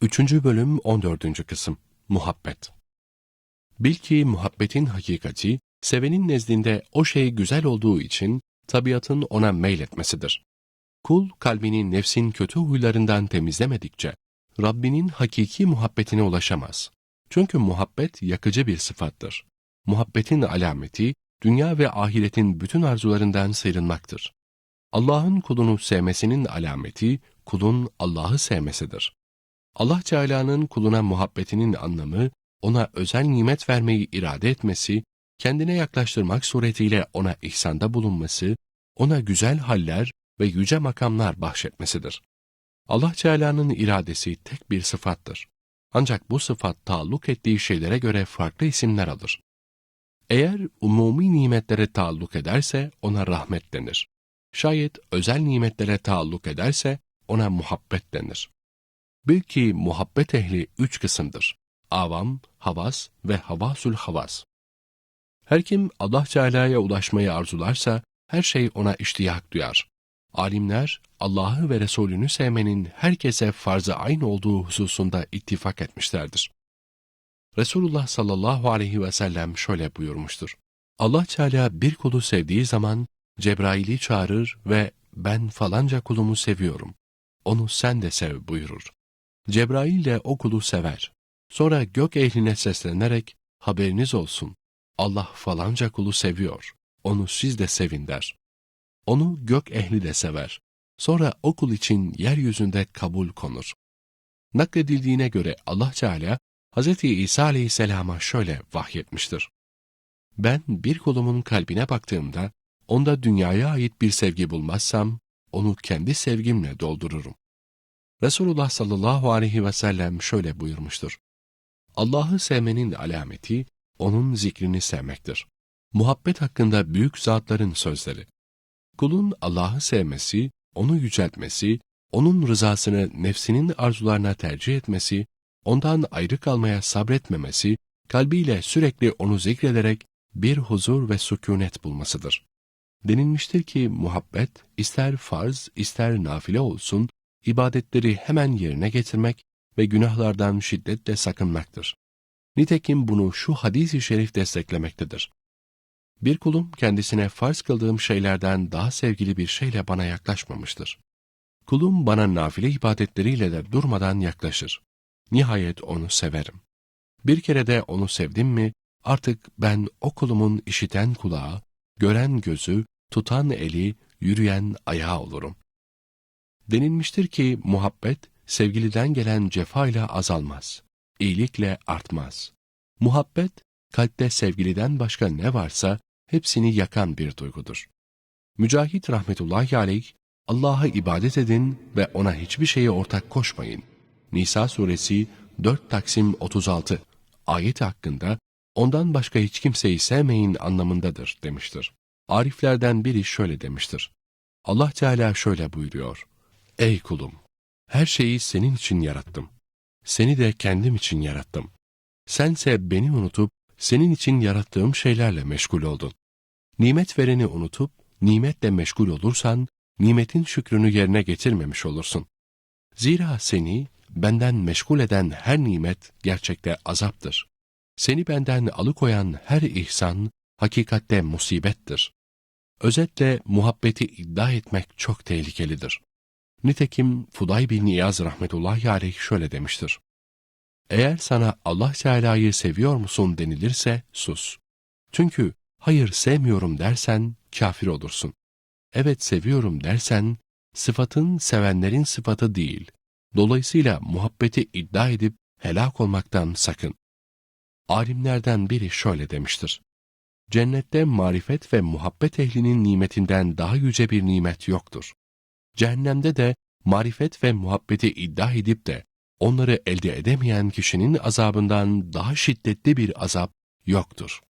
3. Bölüm 14. Kısım Muhabbet Bil ki muhabbetin hakikati, sevenin nezdinde o şey güzel olduğu için tabiatın ona meyletmesidir. Kul kalbini nefsin kötü huylarından temizlemedikçe, Rabbinin hakiki muhabbetine ulaşamaz. Çünkü muhabbet yakıcı bir sıfattır. Muhabbetin alameti, dünya ve ahiretin bütün arzularından sıyrılmaktır. Allah'ın kulunu sevmesinin alameti, kulun Allah'ı sevmesidir. Allah Teala'nın kuluna muhabbetinin anlamı, ona özel nimet vermeyi irade etmesi, kendine yaklaştırmak suretiyle ona ihsanda bulunması, ona güzel haller ve yüce makamlar bahşetmesidir. Allah Teala'nın iradesi tek bir sıfattır. Ancak bu sıfat taalluk ettiği şeylere göre farklı isimler alır. Eğer umumi nimetlere taalluk ederse ona rahmet denir. Şayet özel nimetlere taalluk ederse ona muhabbet denir. Bil ki muhabbet ehli üç kısımdır. Avam, havas ve havasül havas. Her kim Allah Teala'ya ulaşmayı arzularsa her şey ona iştiyak duyar. Alimler Allah'ı ve Resulünü sevmenin herkese farz-ı ayn olduğu hususunda ittifak etmişlerdir. Resulullah sallallahu aleyhi ve sellem şöyle buyurmuştur. Allah Teala bir kulu sevdiği zaman Cebrail'i çağırır ve ben falanca kulumu seviyorum. Onu sen de sev buyurur. Cebrail de o kulu sever. Sonra gök ehline seslenerek haberiniz olsun. Allah falanca kulu seviyor. Onu siz de sevin der. Onu gök ehli de sever. Sonra o kul için yeryüzünde kabul konur. Nakledildiğine göre Allah Teala Hz. İsa aleyhisselama şöyle vahyetmiştir. Ben bir kulumun kalbine baktığımda onda dünyaya ait bir sevgi bulmazsam onu kendi sevgimle doldururum. Resulullah sallallahu aleyhi ve sellem şöyle buyurmuştur. Allah'ı sevmenin alameti, onun zikrini sevmektir. Muhabbet hakkında büyük zatların sözleri. Kulun Allah'ı sevmesi, onu yüceltmesi, onun rızasını nefsinin arzularına tercih etmesi, ondan ayrı kalmaya sabretmemesi, kalbiyle sürekli onu zikrederek bir huzur ve sükunet bulmasıdır. Denilmiştir ki muhabbet, ister farz, ister nafile olsun, ibadetleri hemen yerine getirmek ve günahlardan şiddetle sakınmaktır. Nitekim bunu şu hadis-i şerif desteklemektedir. Bir kulum kendisine farz kıldığım şeylerden daha sevgili bir şeyle bana yaklaşmamıştır. Kulum bana nafile ibadetleriyle de durmadan yaklaşır. Nihayet onu severim. Bir kere de onu sevdim mi, artık ben o kulumun işiten kulağı, gören gözü, tutan eli, yürüyen ayağı olurum. Denilmiştir ki muhabbet, sevgiliden gelen cefa ile azalmaz, iyilikle artmaz. Muhabbet, kalpte sevgiliden başka ne varsa hepsini yakan bir duygudur. Mücahit rahmetullahi aleyh, Allah'a ibadet edin ve ona hiçbir şeye ortak koşmayın. Nisa suresi 4 Taksim 36 ayeti hakkında ondan başka hiç kimseyi sevmeyin anlamındadır demiştir. Ariflerden biri şöyle demiştir. Allah Teala şöyle buyuruyor. Ey kulum! Her şeyi senin için yarattım. Seni de kendim için yarattım. Sense beni unutup senin için yarattığım şeylerle meşgul oldun. Nimet vereni unutup nimetle meşgul olursan nimetin şükrünü yerine getirmemiş olursun. Zira seni benden meşgul eden her nimet gerçekte azaptır. Seni benden alıkoyan her ihsan hakikatte musibettir. Özetle muhabbeti iddia etmek çok tehlikelidir. Nitekim Fuday bin Niyaz rahmetullahi aleyh şöyle demiştir. Eğer sana Allah Teala'yı seviyor musun denilirse sus. Çünkü hayır sevmiyorum dersen kafir olursun. Evet seviyorum dersen sıfatın sevenlerin sıfatı değil. Dolayısıyla muhabbeti iddia edip helak olmaktan sakın. Alimlerden biri şöyle demiştir. Cennette marifet ve muhabbet ehlinin nimetinden daha yüce bir nimet yoktur. Cehennemde de marifet ve muhabbeti iddia edip de onları elde edemeyen kişinin azabından daha şiddetli bir azap yoktur.